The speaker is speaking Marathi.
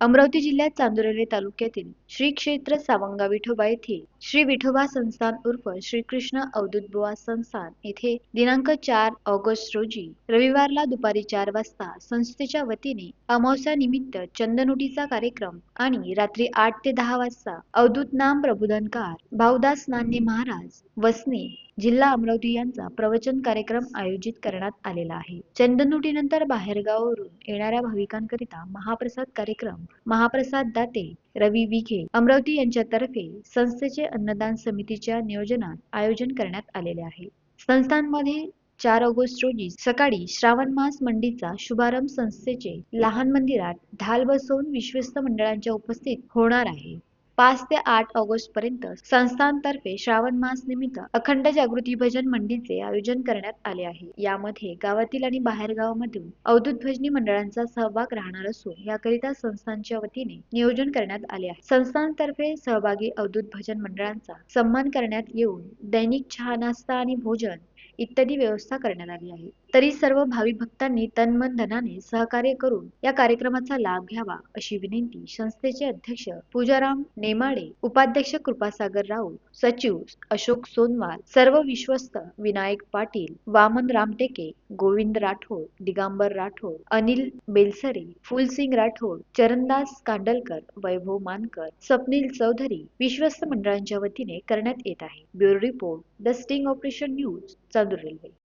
अमरावती जिल्ह्यात चांदुर्ले तालुक्यातील श्री क्षेत्र सावंगा विठोबा येथे श्री विठोबा संस्थान उर्फ श्रीकृष्ण अवधूतबुवा संस्थान येथे दिनांक चार ऑगस्ट रोजी रविवारला दुपारी चार वाजता संस्थेच्या वतीने अमावस्या निमित्त चंदनुटीचा कार्यक्रम आणि रात्री आठ ते दहा वाजता अवधूत नाम प्रबोधनकार भावदास नान्ने महाराज वसने जिल्हा अमरावती यांचा प्रवचन कार्यक्रम आयोजित करण्यात आलेला आहे. चंदनुटीनंतर बाहेरगावावरून येणाऱ्या भाविकांकरिता महाप्रसाद कार्यक्रम महाप्रसाद दाते रवी विखे अमरावती यांच्यातर्फे संस्थेचे अन्नदान समितीच्या नियोजनात आयोजन करण्यात आलेले आहे. संस्थांमध्ये चार ऑगस्ट रोजी सकाळी श्रावण मास मंडीचा शुभारंभ संस्थेचे लहान मंदिरात ढाल बसवून विश्वस्त मंडळांच्या उपस्थित होणार आहे. पाच ते आठ ऑगस्ट पर्यंत संस्थांतर्फे श्रावण मास निमित्त अखंड जागृती भजन मंडळीचे आयोजन करण्यात आले आहे. यामध्ये गावातील आणि बाहेरगावामधून अवधूत भजनी मंडळांचा सहभाग राहणार असून याकरिता संस्थांच्या वतीने नियोजन करण्यात आले आहे. संस्थांतर्फे सहभागी अवधूत भजन मंडळांचा सन्मान करण्यात येऊन दैनिक चहा नाश्ता आणि भोजन इत्यादी व्यवस्था करण्यात आली आहे. तरी सर्व भाविक भक्तांनी तनमन धनाने सहकार्य करून या कार्यक्रमाचा लाभ घ्यावा अशी विनंती संस्थेचे अध्यक्ष पूजाराम नेमाडे उपाध्यक्ष कृपासागर राऊत सचिव अशोक सोनवाल सर्व विश्वस्त विनायक पाटील वामन रामटेके गोविंद राठोड दिगांबर राठोड अनिल बेलसरे फुलसिंग राठोड चरणदास कांडलकर वैभव मानकर स्वप्नील चौधरी विश्वस्त मंडळांच्या वतीने करण्यात येत आहे. Bureau report the sting operation news Chandur Railway.